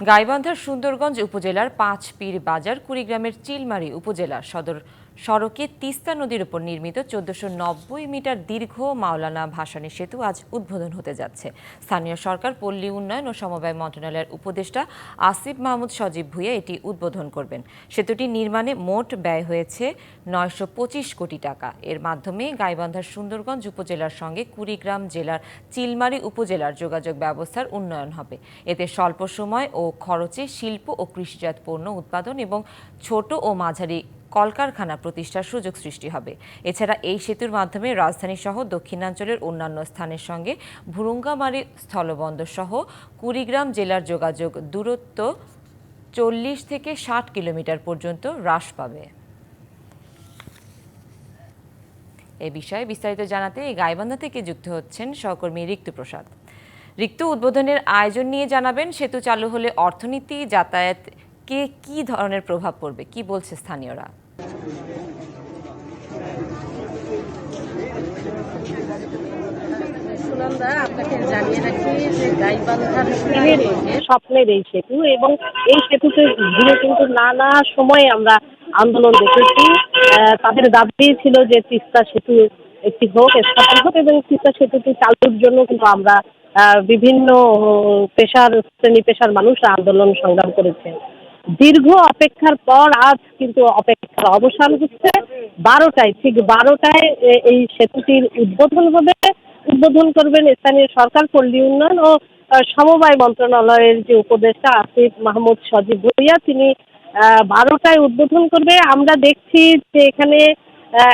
গাইবান্ধার সুন্দরগঞ্জ উপজেলার পাঁচ পীর বাজার কুড়িগ্রামের চিলমারি উপজেলা সদর সড়কে তিস্তা নদীর উপর নির্মিত চোদ্দশো নব্বই মিটার দীর্ঘ মাওলানা ভাসানী সেতু আজ উদ্বোধন হতে যাচ্ছে। স্থানীয় সরকার, পল্লী উন্নয়ন ও সমবায় মন্ত্রণালয়ের উপদেষ্টা আসিফ মাহমুদ সজীব ভুঁইয়া এটি উদ্বোধন করবেন। সেতুটি নির্মাণে মোট ব্যয় হয়েছে নয়শো পঁচিশ কোটি টাকা। এর মাধ্যমে গাইবান্ধার সুন্দরগঞ্জ উপজেলার সঙ্গে কুড়িগ্রাম জেলার চিলমারি উপজেলার যোগাযোগ ব্যবস্থার উন্নয়ন হবে। এতে স্বল্প সময় ও খরচে শিল্প ও কৃষিজাত পণ্য উৎপাদন এবং ছোট ও মাঝারি কলকারখানা প্রতিষ্ঠার সুযোগ সৃষ্টি হবে। এছাড়া এই সেতুর মাধ্যমে রাজধানী সহ দক্ষিণাঞ্চলের অন্যান্য স্থানের সঙ্গে ভুরুঙ্গামারী স্থলবন্দর সহ কুড়িগ্রাম জেলার যোগাযোগ দূরত্ব চল্লিশ থেকে ষাট কিলোমিটার পর্যন্ত হ্রাস পাবে। এ বিষয়ে বিস্তারিত জানাতে এই গাইবান্ধা থেকে যুক্ত হচ্ছেন সহকর্মী রিক্তু প্রসাদ। রিক্ত, উদ্বোধনের আয়োজন নিয়ে জানাবেন, সেতু চালু হলে অর্থনীতি, যাতায়াত কে কি ধরনের প্রভাব পড়বে? কি বলছে স্থানীয়রা? স্বপ্নের এই সেতু এবং এই সেতুতে ঘিরে কিন্তু নানা সময়ে আমরা আন্দোলন দেখেছি। আহ, তাদের দাবি ছিল যে তিস্তা সেতু একটি হোক স্থাপন হোক এবং তিস্তা সেতুটি চালুর জন্য কিন্তু আমরা আহ, বিভিন্ন পেশার শ্রেণি পেশার মানুষ আন্দোলন সংগ্রাম করেছে দীর্ঘ অপেক্ষার পর আজ কিন্তু অপেক্ষার অবসান হচ্ছে। বারোটায়, ঠিক বারোটায় এই সেতুটির উদ্বোধন হবে। উদ্বোধন করবেন স্থানীয় সরকার, পল্লী উন্নয়ন ও সমবায় মন্ত্রণালয়ের যে উপদেষ্টা আসিফ মাহমুদ সজীব ভুইয়া, তিনি বারোটায় উদ্বোধন করবে। আমরা দেখছি যে এখানে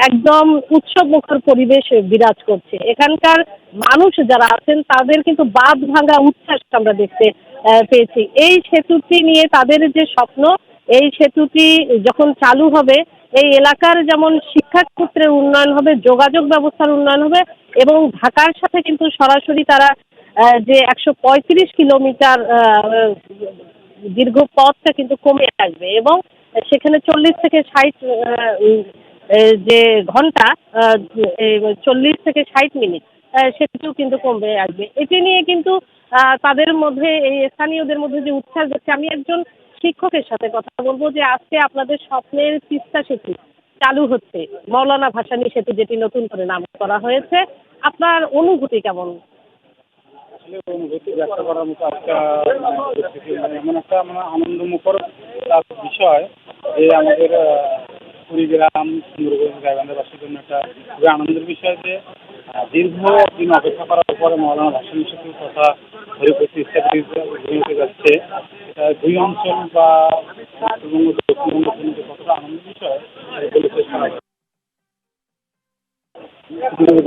একদম উৎসব মুখর পরিবেশ বিরাজ করছে। এখানকার মানুষ যারা আছেন, তাদের কিন্তু বাঁধ ভাঙা উচ্ছ্বাস আমরা দেখতে পেয়েছি। এই সেতুটি নিয়ে তাদের যে স্বপ্ন, এই সেতুটি যখন চালু হবে, এই এলাকার যেমন শিক্ষা ক্ষেত্রের উন্নয়ন হবে, যোগাযোগ ব্যবস্থার উন্নয়ন হবে, এবং ঢাকার সাথে কিন্তু সরাসরি তারা যে একশো পঁয়ত্রিশ কিলোমিটার দীর্ঘ পথটা কিন্তু কমে আসবে এবং সেখানে চল্লিশ থেকে ষাট যে ঘণ্টা চল্লিশ থেকে ষাট মিনিট সেটিও কিন্তু কমে আসবে। এটি নিয়ে কিন্তু তাদের মধ্যে, এই স্থানীয়দের মধ্যে যে উচ্ছ্বাস দেখছে আমি একজন শিক্ষকের সাথে কথা বলব যে আজকে আপনাদের স্বপ্নের তিস্তা সেতু চালু হচ্ছে। মৌলানা ভাসানী সেতু যেটি নতুন করে নাম করা হয়েছে। আপনার অনুভূতি কেমন? অনুভূতি মানে মানে আনন্দমুখর বিষয় যে আমাদের কুড়িগ্রাম, সুন্দরবন, গাইবান্ধাবাসীর জন্য একটা খুবই আনন্দের বিষয় যে দীর্ঘ অপেক্ষা করার পরে মৌলানা ভাসানী সেতু তথা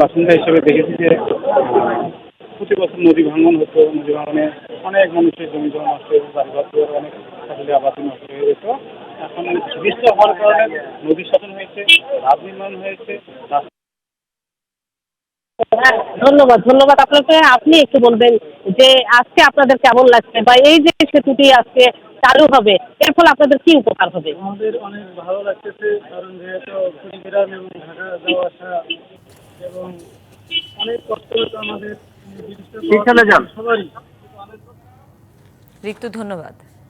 বাসিন্দা হিসেবে দেখেছি যে, প্রতি বছর নদী ভাঙন হতো, নদী ভাঙনে অনেক মানুষের জমি জমা নষ্ট হয়েছে, বাড়িঘর অনেক ফসলি আবাদি নষ্ট হয়ে যেত এখন চিকিৎসা হওয়ার কারণে নদী শাসন হয়েছে, রাত নির্মাণ হয়েছে হ্যাঁ, ধন্যবাদ ধন্যবাদ আপনাকে। আপনি একটু বলবেন যে আজকে আপনাদের কেমন লাগছে বা এই যে সেতুটি আজকে চালু হবে এর ফলে আপনাদের কি উপকার হবে? আমাদের অনেক ভালো লাগতেছে কারণ যেহেতু কুড়িগ্রাম এবং ঢাকা যাওয়া আসা এবং অনেক কষ্ট হতো আমাদের। সবারই। রিক্তু ধন্যবাদ।